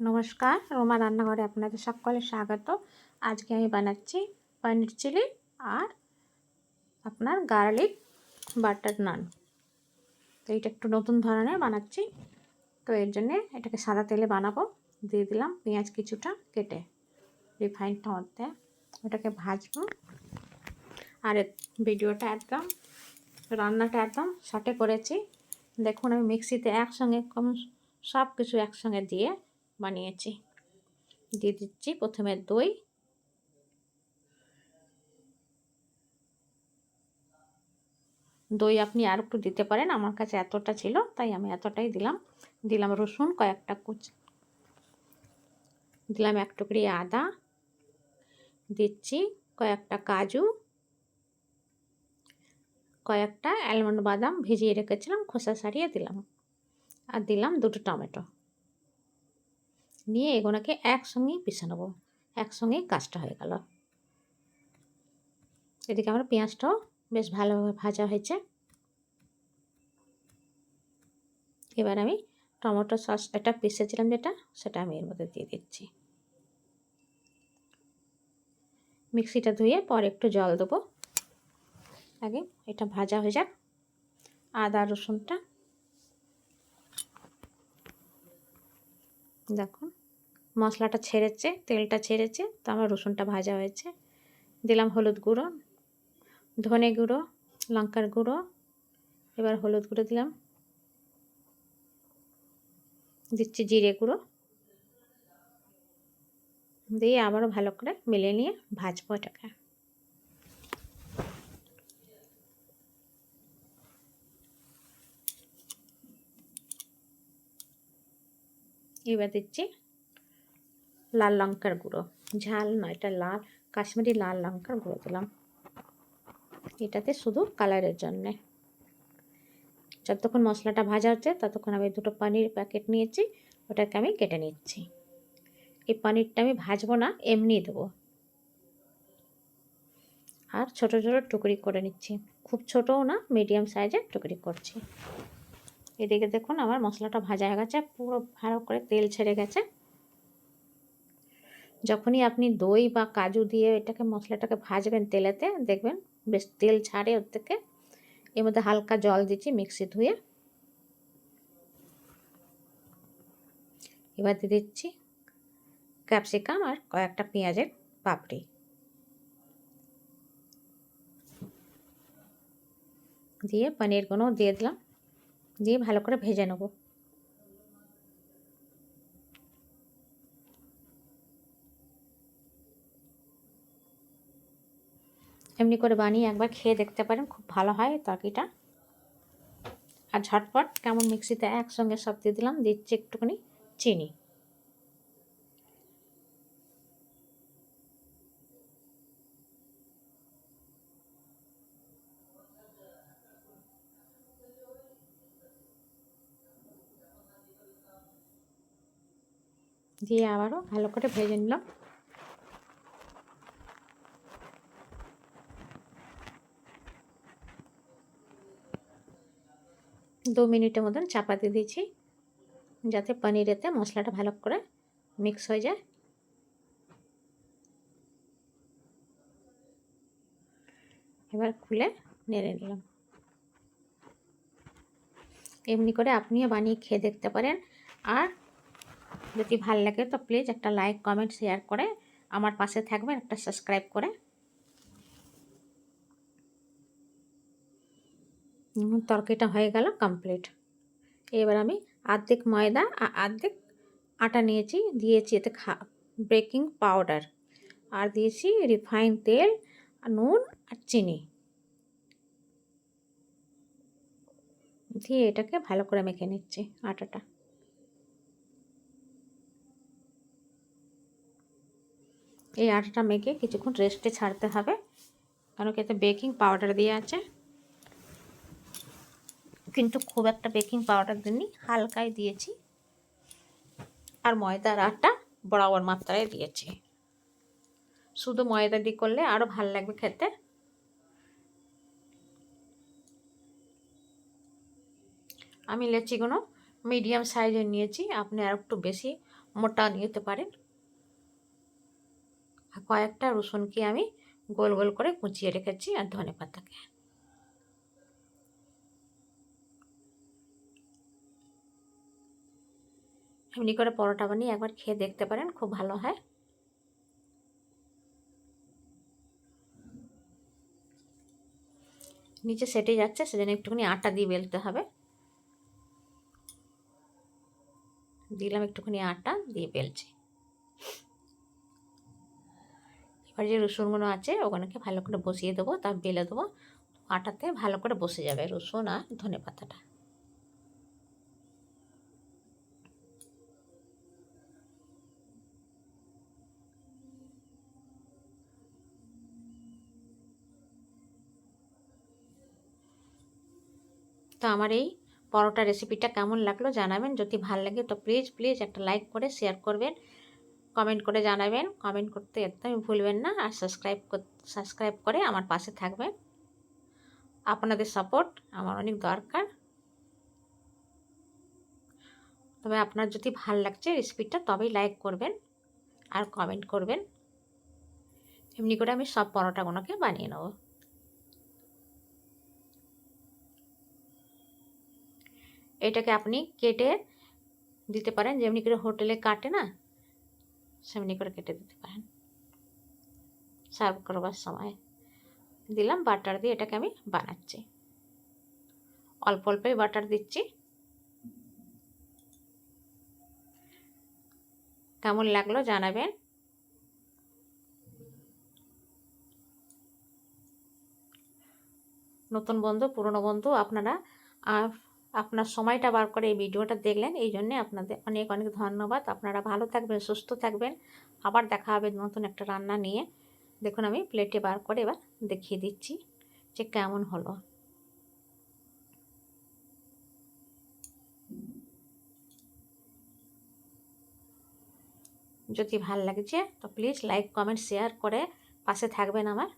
নমস্কার, রোমা রান্নাঘরে আপনাদের সকলের স্বাগত। আজকে আমি বানাচ্ছি পনির চিলি আর আপনার গার্লিক বাটার নান। তো এটা একটু নতুন ধরনের বানাচ্ছি। তো এর জন্যে এটাকে সাদা তেলে বানাবো। দিয়ে দিলাম পেঁয়াজ কিছুটা কেটে রিফাইনটা মধ্যে। ওটাকে ভাজবো। আর ভিডিওটা একদম, রান্নাটা একদম শর্টে করেছি। দেখুন আমি মিক্সিতে একসঙ্গে কম সব কিছু একসঙ্গে দিয়ে বানিয়েছি। দিয়ে দিচ্ছি প্রথমে দই। দই আপনি আর একটু দিতে পারেন, আমার কাছে এতটা ছিল, তাই আমি এতটাই দিলাম। দিলাম রসুন কয়েকটা কুচ দিলাম এক টুকরি আদা। দিচ্ছি কয়েকটা কাজু। কয়েকটা অ্যালমন্ড বাদাম ভিজিয়ে রেখেছিলাম, খোসা সারিয়ে দিলাম। আর দিলাম দুটো টমেটো। নিয়ে এগুলোকে একসঙ্গেই পিষে নেব। একসঙ্গেই কাজটা হয়ে গেল। এদিকে আমার পেঁয়াজটাও বেশ ভালোভাবে ভাজা হয়েছে। এবার আমি টমেটো সস এটা পিষেছিলাম যেটা, সেটা আমি এর মধ্যে দিয়ে দিচ্ছি। মিক্সিটা ধুয়ে পর একটু জল দেবো। আগে এটা ভাজা হয়ে যাক। আদা রসুনটা দেখুন মশলাটা ছেড়েছে, তেলটা ছেড়েছে তো আমার রসুনটা ভাজা হয়েছে। দিলাম হলুদ গুঁড়ো, ধনে গুঁড়ো, লঙ্কার গুঁড়ো। এবার হলুদ গুঁড়ো দিলাম। দিচ্ছি জিরে গুঁড়ো। দিয়ে আবারও ভালো করে মিলিয়ে নিয়ে ভাজবো এটাকে। এবার দিচ্ছি লাল লঙ্কার গুঁড়ো। ঝাল নয়, এটা লাল, কাশ্মীরি লাল লঙ্কার গুঁড়ো দিলাম। এটাতে শুধু কালারের জন্যে। যতক্ষণ মশলাটা ভাজা হচ্ছে, ততক্ষণ আমি দুটো পানির প্যাকেট নিয়েছি, ওটাকে আমি কেটে নিচ্ছি। এই পানিরটা আমি ভাজবো না এমনি দেবো। আর ছোট ছোট টুকরি করে নিচ্ছি। খুব ছোটও না মিডিয়াম সাইজের টুকরি করছি। এদিকে দেখুন আমার মশলাটা ভাজা হয়ে গেছে, পুরো ভালো করে তেল ছেড়ে গেছে। যখনই আপনি দই বা কাজু দিয়ে এটাকে, মশলাটাকে ভাজবেন তেলেতে, দেখবেন বেশ তেল ছাড়ে ওর থেকে। এর মধ্যে হালকা জল দিচ্ছি মিক্সি ধুয়ে। এবার দিয়ে দিচ্ছি ক্যাপসিকাম আর কয়েকটা পেঁয়াজের পাপড়ি। দিয়ে পনিরগুলো দিয়ে দিলাম। দিয়ে ভালো করে ভেজে নেব। এমনি করে বানিয়ে একবার খেয়ে দেখতে পারেন, খুব ভালো হয় তরকিটা আর ঝটপট কেমন মিক্সিতে একসঙ্গে সব দিয়ে দিলাম, দিচ্ছি একটুখানি চিনি। দিয়ে আবারও ভালো করে ভেজে নিলাম। দু মিনিটের মতন চাপা দিয়ে দিয়েছি যাতে পনিরেতে মশলাটা ভালো করে মিক্স হয়ে যায়। এবার খুলে নেড়ে নিলাম। এমনি করে আপনিও বানিয়ে খেয়ে দেখতে পারেন। আর যদি ভালো লাগে তো প্লিজ একটা লাইক কমেন্ট শেয়ার করে আমার পাশে থাকবেন, একটা সাবস্ক্রাইব করে। তরকারিটা হয়ে গেল কমপ্লিট এবার আমি আর্ধেক ময়দা আর আর্ধেক আটা নিয়েছি, দিয়েছি এতে খা বেকিং পাউডার আর দিয়েছি রিফাইন তেল, নুন আর চিনি। দিয়ে এটাকে ভালো করে মেখে নিচ্ছি আটাটা। এই আটাটা মেখে কিছুক্ষণ রেস্টে ছাড়তে হবে। কারণ এতে বেকিং পাউডার দিয়ে আছে। কিন্তু খুব একটা বেকিং পাউডার দিইনি, হালকাই দিয়েছি। আর ময়দার আটা বরাবর মাত্রায় দিয়েছি। শুধু ময়দা দিয়ে করলে আরও ভালো লাগবে খেতে। আমি লেচিগুলো মিডিয়াম সাইজের নিয়েছি, আপনি আর একটু বেশি মোটা নিতে পারেন। কয়েকটা রসুনকে আমি গোল গোল করে কুচিয়ে রেখেছি আর ধনে পাতাকে। এমনি করে পরোটা বানিয়ে একবার খেয়ে দেখতে পারেন, খুব ভালো হয়। নিচে সেটে যাচ্ছে, সেজন্য একটুখানি আটা দিয়ে বেলতে হবে। দিলাম একটুখানি আটা, দিয়ে বেলছি। এবার যে রসুনগুলো আছে ওখানেকে ভালো করে বসিয়ে দেবো তা বেলে দেবো। আটাতে ভালো করে বসে যাবে রসুন আর ধনে পাতাটা। তো আমার এই পরোটা রেসিপিটা কেমন লাগল জানাবেন। যদি ভালো লাগে তো প্লিজ প্লিজ একটা লাইক করে শেয়ার করবেন। কমেন্ট করে জানাবেন। কমেন্ট করতে একদমই ভুলবেন না আর সাবস্ক্রাইব সাবস্ক্রাইব করে আমার পাশে থাকবেন। আপনাদের সাপোর্ট আমার অনেক দরকার। তবে আপনার যদি ভালো লাগছে রেসিপিটা তবেই লাইক করবেন আর কমেন্ট করবেন। এমনি করে আমি সব পরোটাগুলোকে বানিয়ে নেব। এটাকে আপনি কেটে দিতে পারেন। যেমনি করে হোটেলে কাটে না সেমনি করে কেটে দিতে পারেন। সার্ভ করবার সময় দিলাম বাটার দিয়ে এটাকে আমি বানাচ্ছি। অল্প অল্পই বাটার দিচ্ছি। কেমন লাগল জানাবেন। নতুন বন্ধু, পুরনো বন্ধু, আপনারা আপনার সময়টা বার করে এই ভিডিওটা দেখলেন, এই জন্যে আপনাদের অনেক অনেক ধন্যবাদ। আপনারা ভালো থাকবেন, সুস্থ থাকবেন। আবার দেখা হবে নতুন একটা রান্না নিয়ে। দেখুন আমি প্লেটে বার করে এবার দেখিয়ে দিচ্ছি যে কেমন হলো। যদি ভালো লাগছে তো প্লিজ লাইক কমেন্ট শেয়ার করে পাশে থাকবেন আমার।